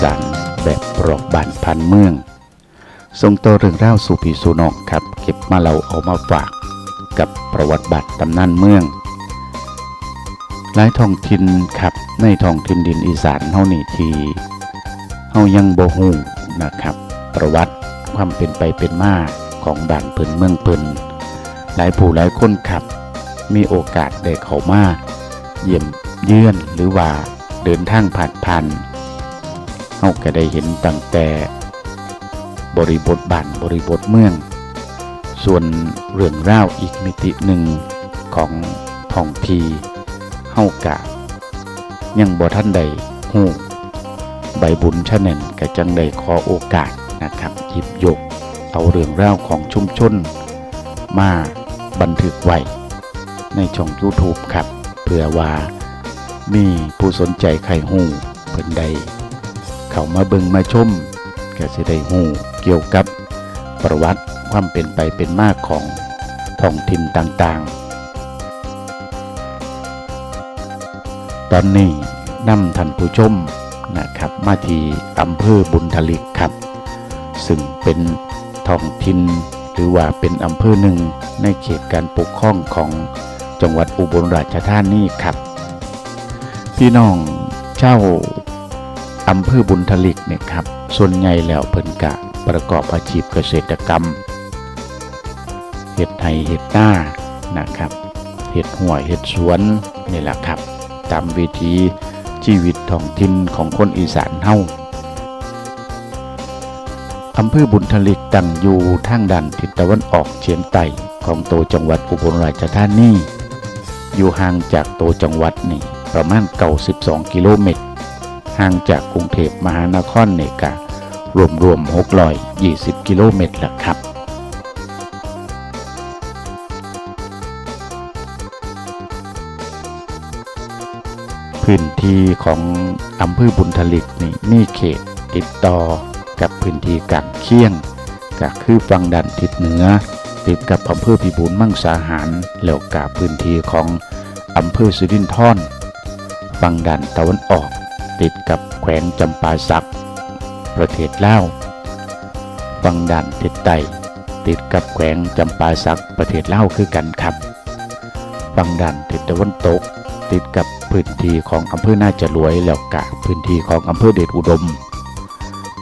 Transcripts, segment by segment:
สานแบบปรอบบ้านพันเมือง ทรงตัวเรื่องเล่าสู่ผีสูนอกครับ เก็บมาเราเอามาฝากกับประวัติบัตรตำนานเมือง หลายท้องถิ่นครับในท้องถิ่นดินอีสานเฮานี่ทีเฮายังบ่ฮู้นะครับ ประวัติความเป็นไปเป็นมาของบ้านเพิ่นเมืองเพิ่นหลายผู้หลายคนครับ มีโอกาสได้เข้ามาเยี่ยมเยือนหรือว่าเดินทางผ่านผ่าน เฮาก็ได้เห็นตั้งแต่บริบทบ้านบริบทเมือง ส่วนเรื่องราวอีกมิติหนึ่งของท้องทีเฮากะ ยังบ่ท่านใดฮู้ใบบุญชะเน่นก็จังได้ขอโอกาสนะครับหยิบยก เอาเรื่องราวของชุมชน มาบันทึกไว้ในช่อง YouTube ครับ เพื่อว่ามีผู้สนใจใครหูเพิ่นใด เข้ามาเบิ่งมาชมก็สิได้หูเกี่ยวกับประวัติความเป็นไปเป็นมาของท้องถิ่นต่างๆ ตอนนี้นำท่านผู้ชมนะครับมาที่อำเภอบุญทลิกครับ ซึ่งเป็นท้องถิ่นหรือว่าเป็นอำเภอหนึ่งในเขตการปกครองของจังหวัดอุบลราชธานีครับ พี่น้องเจ้า อำเภอบุญทลิกเนี่ยครับ ส่วนใหญ่แล้วเพิ่นกะประกอบอาชีพเกษตรกรรม เห็ดไห่เห็ดหน้านะครับ เห็ดหัวเห็ดสวนนี่แหละครับ ตามวิถีชีวิตท้องถิ่นของคนอีสานเฮาอำเภอบุญทลิกตั้งอยู่ทางด้านทิศตะวันออกเฉียงใต้ของโตวจังหวัดอุบลราชธานี อยู่ห่างจากโตวจังหวัดนี่ประมาณ92กิโลเมตร ห่างจากกรุงเทพมหานครเนี่ยกะรวมรวม620 กิโลเมตรละครับพื้นที่ของอำเภอบุญทลิกนี่มีเขตติดต่อกับพื้นที่กลางเคียงก็คือฝั่งด้านทิศเหนือ ติดกับอำเภอพิบูลมังสาหารแล้วกับพื้นที่ของอำเภอสิรินธรฝั่งด้านตะวันออก ติดกับแขวงจำปาสัก ประเทศลาวฝั่งด้านทิศใต้ติดกับแขวงจำปาสักประเทศลาวคือกันครับฝั่งด้านทิศตะวันตก ติดกับพื้นที่ของอำเภอหน้าจรวยแล้วกะพื้นที่ของอำเภอเดชอุดม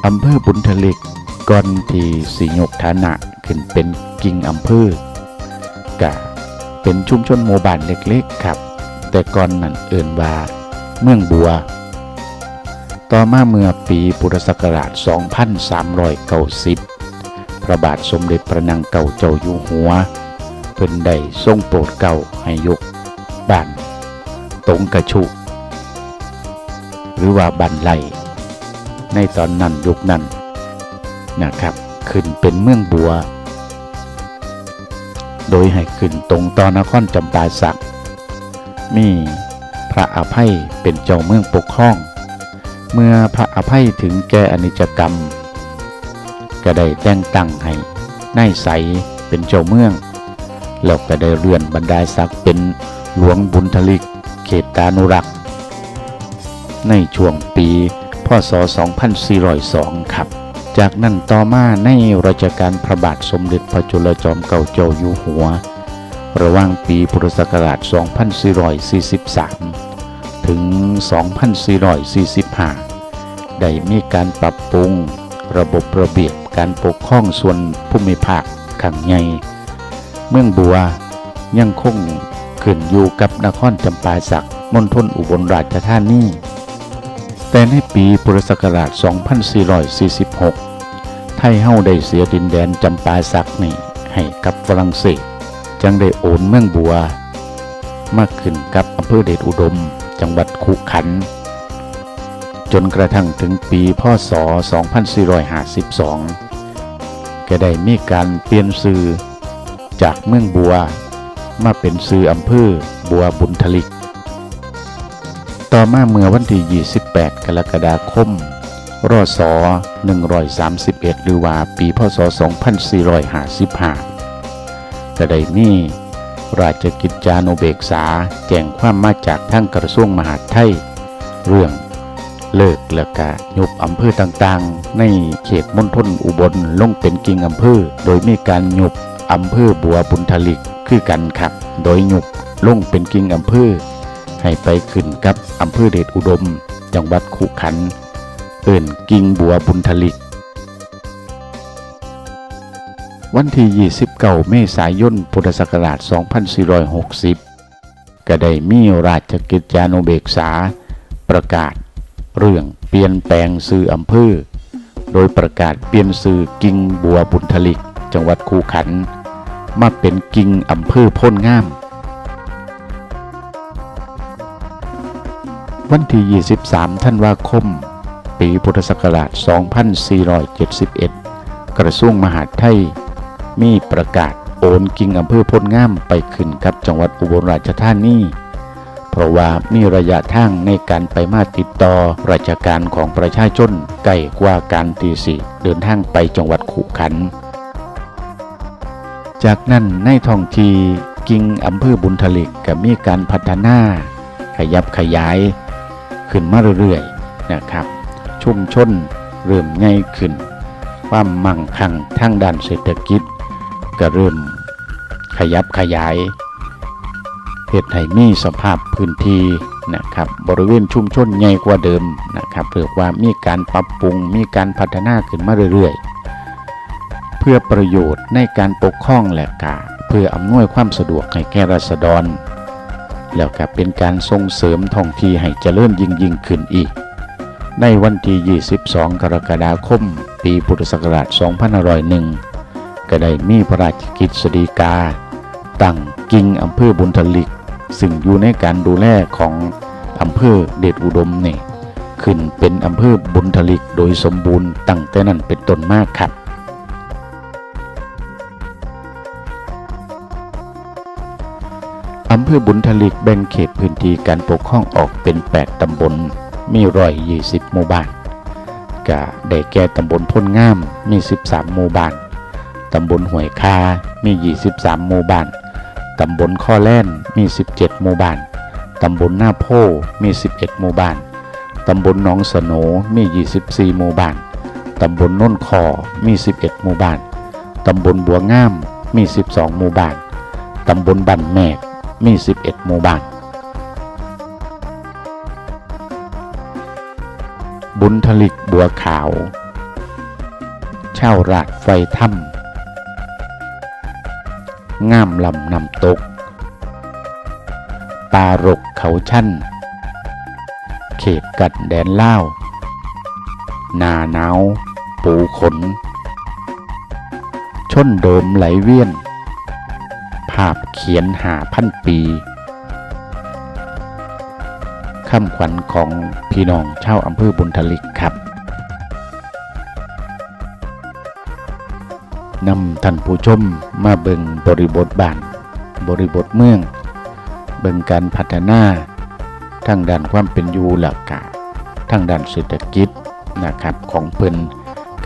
อำเภอบุญทลิกก่อนที่สียกฐานะขึ้นเป็นกิ่งอำเภอกะเป็นชุมชนหมู่บ้านเล็กๆครับ แต่ก่อนนั้นเอิ่นว่า เมืองบัว ต่อมาเมื่อปีพุทธศักราช 2390 พระบาทสมเด็จพระนางเก่าเจ้าอยู่หัว เพิ่นได้ทรงโปรดเก่าให้ยกบ้านตงกระชุ หรือว่าบันไลในตอนนั้นยุคนั้นนะครับ ขึ้นเป็นเมืองบัว โดยให้ขึ้นตรงต่อนครจำปาสัก มีพระอภัยเป็นเจ้าเมืองปกครอง เมื่อพระอภัยถึงแก่อนิจกรรม ก็ได้แต่งตั้งให้นายใสเป็นเจ้าเมือง แล้วก็ได้เลื่อนบรรดาศักดิ์เป็นหลวงบุญทลิกเขตตานุรักษ์ ในช่วงปีพศ 2402 ครับ จากนั้นต่อมาในรัชกาลพระบาทสมเด็จพระจุลจอมเกล้าเจ้าอยู่หัว ระหว่างปีพุทธศักราช 2443 ถึง 2445 ได้มีการปรับปรุง ระบบระเบียบการปกครองส่วนภูมิภาคขังใหญ่เมืองบัวยังคงขึ้นอยู่กับนครจำปาสักมณฑลอุบลราชธานีแต่ในปีพุทธศักราช 2446 ไทยเฮาได้เสียดินแดนจำปาสักนี่ให้กับฝรั่งเศสจังได้โอนเมืองบัว มาขึ้นกับอำเภอเดชอุดม จังหวัดขุขัน จนกระทั่งถึงปีพศ 2452 ก็ได้มีการเปลี่ยนชื่อจากเมืองบัว มาเป็นซื้ออำเภอบัวบุญทลิก ต่อมาเมื่อวันที่ 28 กรกฎาคมรศ131 หรือว่าปีพศ 2455ก็ได้มี ราชกิจจานุเบกษาแจ้งความมาจากทั้งกระทรวงมหาดไทย เรื่องเลิกและกะยุบอำเภอต่างๆ ในเขตมณฑลอุบลลงเป็นกิ่งอำเภอ โดยมีการยุบอำเภอบัวบุญทลิกคือกันครับ โดยยุบลงเป็นกิ่งอำเภอ ให้ไปขึ้นกับอำเภอเดชอุดม จังหวัดขุขัน เอิ่นกิ่งบัวบุญทลิก วันที่29เมษายน พุทธศักราช 2460 ก็ได้มีราชกิจจานุเบกษา ประกาศ เรื่องเปลี่ยนแปลงซื้ออำเภอ โดยประกาศเปลี่ยนซื้อกิ่งบัวบุญทลิก จังหวัดคูขัน มาเป็นกิ่งอำเภอพ้นงาม วันที่ 23 ธันวาคม ปีพุทธศักราช 2471 กระทรวงมหาดไทย มีประกาศโอนกิ่งอำเภอพ้นงามไปขึ้นกับจังหวัดอุบลราชธานีเพราะว่ามีระยะทางในการไปมาติดต่อราชการของประชาชนไกล้กว่าการตีสีเดินทางไปจังหวัดขุขัน จากนั้นในท้องทีกิ่งอำเภอบุญทลิกก็มีการพัฒนา ขยับขยาย ขึ้นมาเรื่อยๆนะครับชุมชนเริ่มใหญ่ขึ้น ความมั่งคั่งทางด้านเศรษฐกิจ ก็เริ่มขยับขยายเหตุให้มีสภาพพื้นที่นะครับบริเวณชุมชนใหญ่กว่าเดิมนะครับเรียกว่ามีการปรับปรุงมีการพัฒนาขึ้นมาเรื่อยๆ เพื่อประโยชน์ในการปกครองและกาเพื่ออำนวยความสะดวกให้แก่ราษฎร แล้วก็เป็นการส่งเสริมท้องที่ให้เจริญยิ่งยิ่งขึ้นอีก ในวันที่ 22 กรกฎาคม ปีพุทธศักราช 2501 ก็ได้มีพระราชกิจสฎีกา ตั้งกิ่งอำเภอบุญทลิก ซึ่งอยู่ในการดูแลของอำเภอเดชอุดมเนี่ยขึ้นเป็นอำเภอบุญทลิกโดยสมบูรณ์ตั้งแต่นั้นเป็นต้นมากครับอำเภอบุญทลิกแบ่งเขตพื้นที่การปกครองออกเป็น 8 ตำบล มีร้อยยี่สิบหมู่บ้านกะได้แก่ตำบลพ้นงาม มี 13 หมู่บ้าน ตำบลห้วยคา มี 23 หมู่บ้าน ตำบลข้อแล่น มี 17 หมู่บ้าน ตำบลหน้าโพมี 11 หมู่บ้าน ตำบลหนองสโหนมี 24 หมู่บ้าน ตำบลน้นคอมี 11 หมู่บ้าน ตำบลบัวงาม มี 12 หมู่บ้าน ตำบลบันแมก มี 11 หมู่บ้าน บุญทลิกบัวขาว เช่าราดไฟถ้ำ ง่ามลำนำตก ปารกเขาชั่น เขตกัดแดนเล่านาหนาว ปูขน ชนโดมไหลเวียน ภาพเขียนหาพันปีคำขวัญของพี่น้องชาวอำเภอบุญทลิกครับ นำท่านผู้ชมมาเบิ่งบริบทบ้าน บริบทเมือง เบิ่งการพัฒนาทางด้านความเป็นอยู่หลักกะทางด้านเศรษฐกิจนะครับของเพิ่น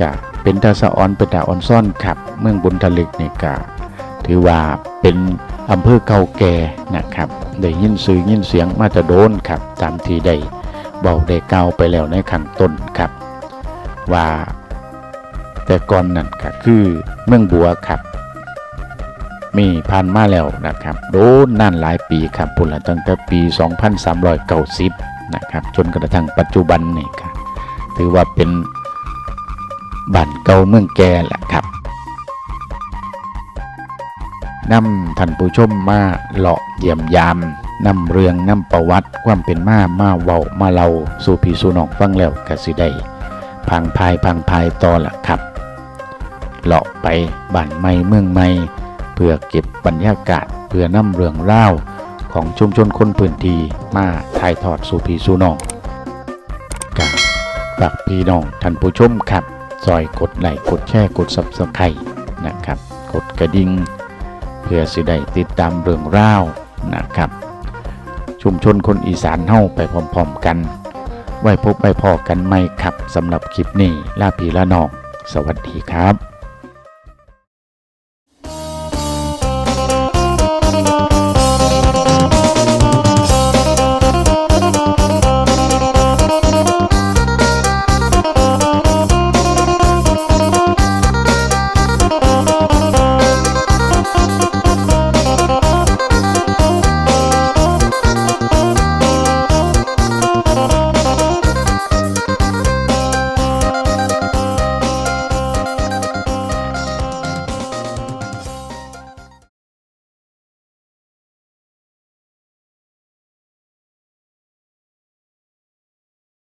กะเป็นตาสะออนเป็นตาออนซ่อนครับ เมืองบุญทลิกนี่กะถือว่าเป็นอำเภอเก่าแก่นะครับได้ยินสื่อยินเสียงมาจะโดนครับตามที่ได้บอกได้กล่าวไปแล้วในขั้นต้นครับ ว่า แต่ก่อนนั่นก็คือเมืองบัวครับ มีผ่านมาแล้วนะครับโดนนานหลายปีครับพุ่นละตั้งแต่ปี 2390นะครับจนกระทั่งปัจจุบันนี่ครับถือว่าเป็นบ้านเก่าเมืองแก่แหละครับนำท่านผู้ชมมาเลาะเยี่ยมยามนำเรื่องนำประวัติความเป็นมามาเว้ามาเล่าสู่พี่สู่น้องฟังแล้วก็สิได้พังพายพังพายต่อละครับ เลาะไปบ้านใหม่เมืองใหม่เพื่อเก็บบรรยากาศเพื่อนำเรื่องเล่าของชุมชนคนพื้นที่มาถ่ายทอดสู่พี่สู่น้องกับฝากพี่น้องท่านผู้ชมครับซอยกดไลค์กดแชร์กด Subscribe นะครับ กดกระดิ่งเพื่อสิได้ติดตามเรื่องราวนะครับ ชุมชนคนอีสานเฮาไปพร้อมๆกัน ไว้พบไว้พอกันไหมครับสำหรับคลิปนี้ลาพีละนอง สวัสดีครับ